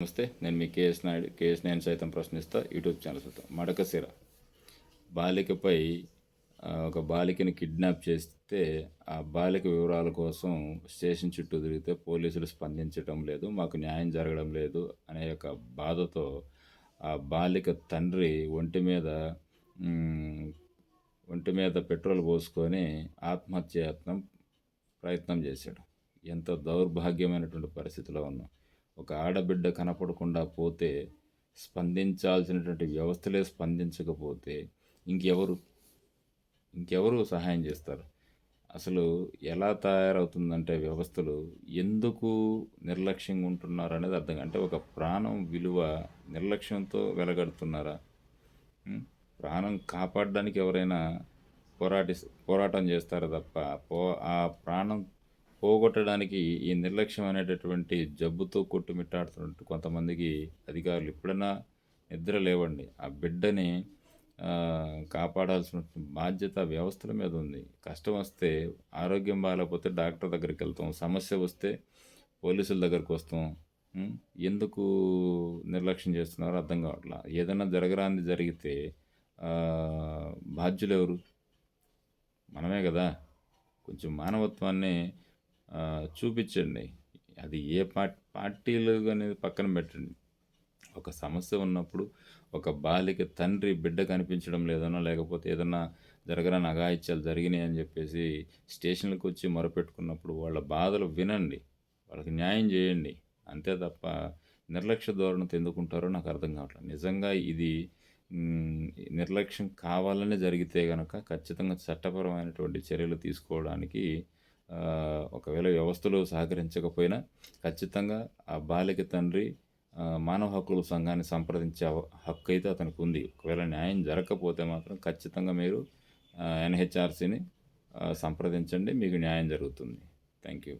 నమస్తే నేను మీ KS Naidu KS నేను సైతం ప్రశ్నిస్తా యూట్యూబ్ ఛానల్ సైతం మడకసిర బాలికపై ఒక బాలికని కిడ్నాప్ చేస్తే ఆ బాలిక వివరాల కోసం స్టేషన్ చుట్టూ తిరిగితే పోలీసులు స్పందించడం లేదు మాకు న్యాయం జరగడం లేదు అనే ఒక బాధతో ఆ బాలిక తండ్రి ఒంటి మీద ఒంటి మీద పెట్రోల్ పోసుకొని ఆత్మహత్యత్నం ప్రయత్నం చేశాడు. ఎంత దౌర్భాగ్యమైనటువంటి పరిస్థితిలో ఉన్నాం. ఒక ఆడబిడ్డ కనపడకుండా పోతే స్పందించాల్సినటువంటి వ్యవస్థలే స్పందించకపోతే ఇంకెవరు ఇంకెవరు సహాయం చేస్తారు? అసలు ఎలా తయారవుతుందంటే వ్యవస్థలు ఎందుకు నిర్లక్ష్యంగా ఉంటున్నారు అనేది అర్థం అంటే ఒక ప్రాణం విలువ నిర్లక్ష్యంతో వెలగడుతున్నారా? ప్రాణం కాపాడడానికి ఎవరైనా పోరాటి పోరాటం చేస్తారు తప్ప? పో ఆ ప్రాణం పోగొట్టడానికి ఈ నిర్లక్ష్యం అనేటటువంటి జబ్బుతో కొట్టుమిట్టాడుతున్నట్టు కొంతమందికి అధికారులు ఎప్పుడైనా నిద్ర లేవండి. ఆ బిడ్డని కాపాడాల్సిన బాధ్యత వ్యవస్థల మీద ఉంది. కష్టం వస్తే ఆరోగ్యం బాగాలేకపోతే డాక్టర్ దగ్గరికి వెళ్తాం. సమస్య వస్తే పోలీసుల దగ్గరికి వస్తాం. ఎందుకు నిర్లక్ష్యం చేస్తున్నారో అర్థం కావట్లా. ఏదైనా జరగరాంది జరిగితే బాధ్యులు ఎవరు? మనమే కదా. కొంచెం మానవత్వాన్ని చూపించండి. అది ఏ పార్టీ పార్టీలు అనేది పక్కన పెట్టండి. ఒక సమస్య ఉన్నప్పుడు ఒక బాలిక తండ్రి బిడ్డ కనిపించడం లేదనో లేకపోతే ఏదన్నా జరగరాని అగాయిత్యాలు జరిగినాయి అని చెప్పేసి స్టేషన్లకు వచ్చి మొరపెట్టుకున్నప్పుడు వాళ్ళ బాధలు వినండి. వాళ్ళకి న్యాయం చేయండి. అంతే తప్ప నిర్లక్ష్య ధోరణితో ఎందుకుంటారో నాకు అర్థం కావట్లేదు. నిజంగా ఇది నిర్లక్ష్యం కావాలనే జరిగితే కనుక ఖచ్చితంగా చట్టపరమైనటువంటి చర్యలు తీసుకోవడానికి ఒకవేళ వ్యవస్థలు సహకరించకపోయినా ఖచ్చితంగా ఆ బాలిక తండ్రి మానవ హక్కుల సంఘాన్ని సంప్రదించే అవ- హక్కు అయితే అతనికి ఉంది ఒకవేళ న్యాయం జరగకపోతే మాత్రం ఖచ్చితంగా మీరు ఎన్హెచ్ఆర్సీని సంప్రదించండి. మీకు న్యాయం జరుగుతుంది. Thank you.